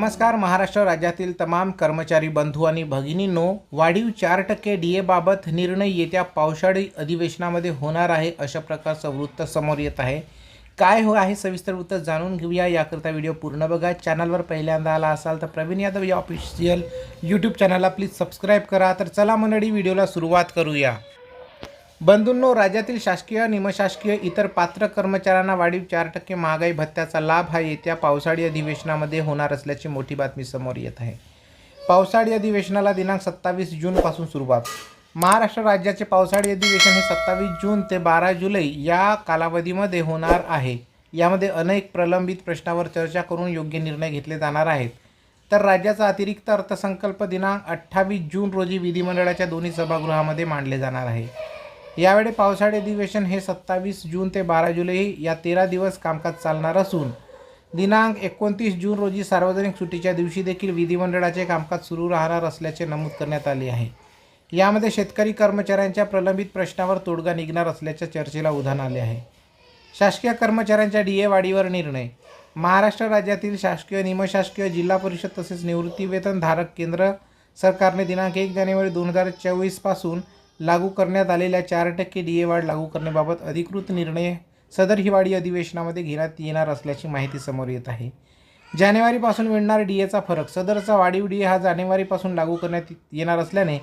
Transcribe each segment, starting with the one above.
नमस्कार महाराष्ट्र राज्यातील तमाम कर्मचारी बंधू आणि भगिनींनो वाढीव चार टक्के डी एबाबत निर्णय येत्या पावसाळी अधिवेशनामध्ये होणार आहे अशा प्रकारचं वृत्त समोर येत आहे. काय हो आहे सविस्तर वृत्त जाणून घेऊया. याकरता व्हिडिओ पूर्ण बघा. चॅनलवर पहिल्यांदा आला असाल तर प्रवीण यादव या ऑफिशियल यूट्यूब चॅनलला प्लीज सबस्क्राईब करा. तर चला मंडळी व्हिडिओला सुरुवात करूया. बंधूंनो राज्यातील शासकीय निमशासकीय इतर पात्र कर्मचाऱ्यांना वाढीव चार टक्के महागाई भत्त्याचा लाभ हा येत्या पावसाळी अधिवेशनामध्ये होणार असल्याची मोठी बातमी समोर येत आहे. पावसाळी अधिवेशनाला दिनांक सत्तावीस जूनपासून सुरुवात. महाराष्ट्र राज्याचे पावसाळी अधिवेशन हे सत्तावीस जून ते बारा जुलै या कालावधीमध्ये होणार आहे. यामध्ये अनेक प्रलंबित प्रश्नावर चर्चा करून योग्य निर्णय घेतले जाणार आहेत. तर राज्याचा अतिरिक्त अर्थसंकल्प दिनांक अठ्ठावीस जून रोजी विधिमंडळाच्या दोन्ही सभागृहामध्ये मांडले जाणार आहे. यावेळी पावसाळी अधिवेशन हे सत्तावीस जून ते बारा जुलै या तेरा दिवस कामकाज चालणार असून दिनांक एकोणतीस जून रोजी सार्वजनिक सुट्टीच्या दिवशी देखील विधिमंडळाचे कामकाज सुरू राहणार असल्याचे नमूद करण्यात आले आहे. यामध्ये शेतकरी कर्मचाऱ्यांच्या प्रलंबित प्रश्नावर तोडगा निघणार असल्याच्या चर्चेला उधाण आले आहे. शासकीय कर्मचाऱ्यांच्या डी ए वाढीवर निर्णय महाराष्ट्र राज्यातील शासकीय निमशासकीय जिल्हा परिषद तसेच निवृत्तीवेतनधारक धारक केंद्र सरकारने दिनांक एक जानेवारी दोन हजार चोवीसपासून लागू करण्यात आलेल्या चार टक्के डी ए वाढ लागू करण्याबाबत अधिकृत निर्णय सदर हिवाळी अधिवेशनामध्ये घेण्यात येणार असल्याची माहिती समोर येत आहे. जानेवारीपासून मिळणार डी एचा फरक सदरचा वाढीव डी ए हा जानेवारीपासून लागू करण्यात येणार असल्याने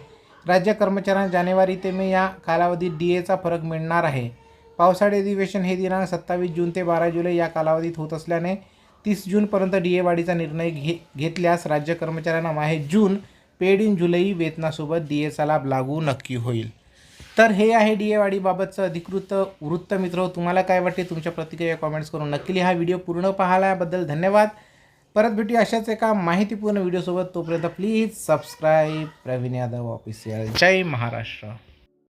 राज्य कर्मचाऱ्यांना जानेवारी ते मे या कालावधीत डी एचा फरक मिळणार आहे. पावसाळी अधिवेशन हे दिनांक सत्तावीस जून ते बारा जुलै या कालावधीत होत असल्याने तीस जूनपर्यंत डी ए वाढीचा निर्णय घे घेतल्यास राज्य कर्मचाऱ्यांना माहे जून पेड इन जुलै वेतनासोबत डी एचा लाभ लागू नक्की होईल. तर हे आहे डी ए वाढीबाबतचं अधिकृत वृत्त मित्र. तुम्हाला काय वाटते तुमच्या प्रतिक्रिया कॉमेंट्स करून नक्की हा व्हिडिओ पूर्ण पाहिल्याबद्दल धन्यवाद. परत भेटूया अशाच एका माहितीपूर्ण व्हिडिओसोबत तोपर्यंत please subscribe Praveen Yadav official Jai Maharashtra.